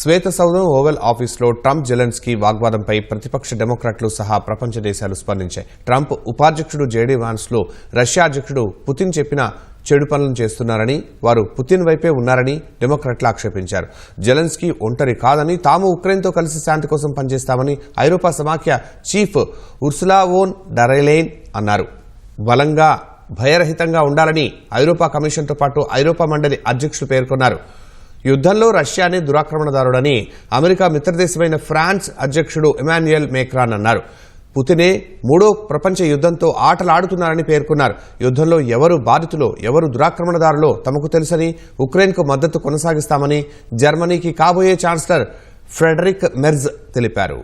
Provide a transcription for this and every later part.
శ్వేత సౌధం ఓవెల్ ఆఫీస్లో Trump Zelensky వాగ్వాదంపై ప్రతిపక్ష డెమోక్రాట్లు సహా ప్రపంచ దేశాలు స్పందించాయి. ట్రంప్ ఉపాధ్యక్షుడు జేడీ వాన్స్లో రష్యా అధ్యక్షుడు పుతిన్ చెప్పిన చెడు పనులను చేస్తున్నారని వారు పుతిన్ వైపే ఉన్నారని డెమోక్రాట్లు ఆక్షేపించారు. జెలెన్స్కీ ఒంటరి కాదని తాము ఉక్రెయిన్తో కలిసి శాంతి కోసం పనిచేస్తామని ఐరోపా సమాఖ్య చీఫ్ ఉర్సులావోన్ ఓన్ అన్నారు. బలంగా భయరహితంగా ఉండాలని ఐరోపా కమిషన్తో పాటు ఐరోపా మండలి అధ్యక్షులు పేర్కొన్నారు. యుద్ధంలో రష్యానే దురాక్రమణదారుడని అమెరికా మిత్రదేశమైన ఫ్రాన్స్ అధ్యక్షుడు ఎమాన్యుయల్ మేక్రాన్ అన్నారు. పుతినే మూడో ప్రపంచ యుద్ధంతో ఆటలాడుతున్నారని పేర్కొన్నారు. యుద్ధంలో ఎవరు బాధితులో ఎవరు దురాక్రమణదారులో తమకు తెలుసని ఉక్రెయిన్కు మద్దతు కొనసాగిస్తామని జర్మనీకి కాబోయే ఛాన్సలర్ ఫ్రెడరిక్ మెర్జ్ తెలిపారు.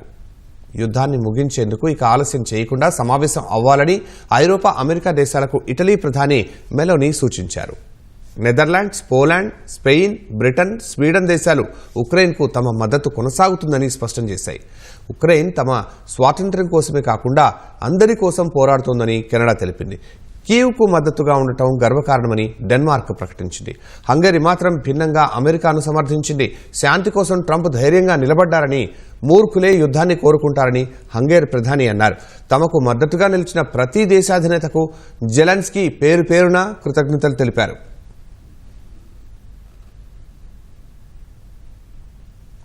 యుద్ధాన్ని ముగించేందుకు ఇక ఆలస్యం చేయకుండా సమావేశం అవ్వాలని ఐరోపా అమెరికా దేశాలకు ఇటలీ ప్రధాని మెలోని సూచించారు. Netherlands Poland Spain Britain Sweden దేశాలు ఉక్రెయిన్కు తమ మద్దతు కొనసాగుతుందని స్పష్టం చేశాయి. ఉక్రెయిన్ తమ స్వాతంత్ర్యం కోసమే కాకుండా అందరి కోసం పోరాడుతోందని కెనడా తెలిపింది. కీవ్కు మద్దతుగా ఉండటం గర్వకారణమని డెన్మార్క్ ప్రకటించింది. హంగరీ మాత్రం భిన్నంగా అమెరికాను సమర్థించింది. శాంతి కోసం ట్రంప్ ధైర్యంగా నిలబడ్డారని మూర్ఖులే యుద్ధాన్ని కోరుకుంటారని హంగేరి ప్రధాని అన్నారు. తమకు మద్దతుగా నిలిచిన ప్రతి దేశాధినేతకు జెలెన్స్కీ పేరు పేరున కృతజ్ఞతలు తెలిపారు.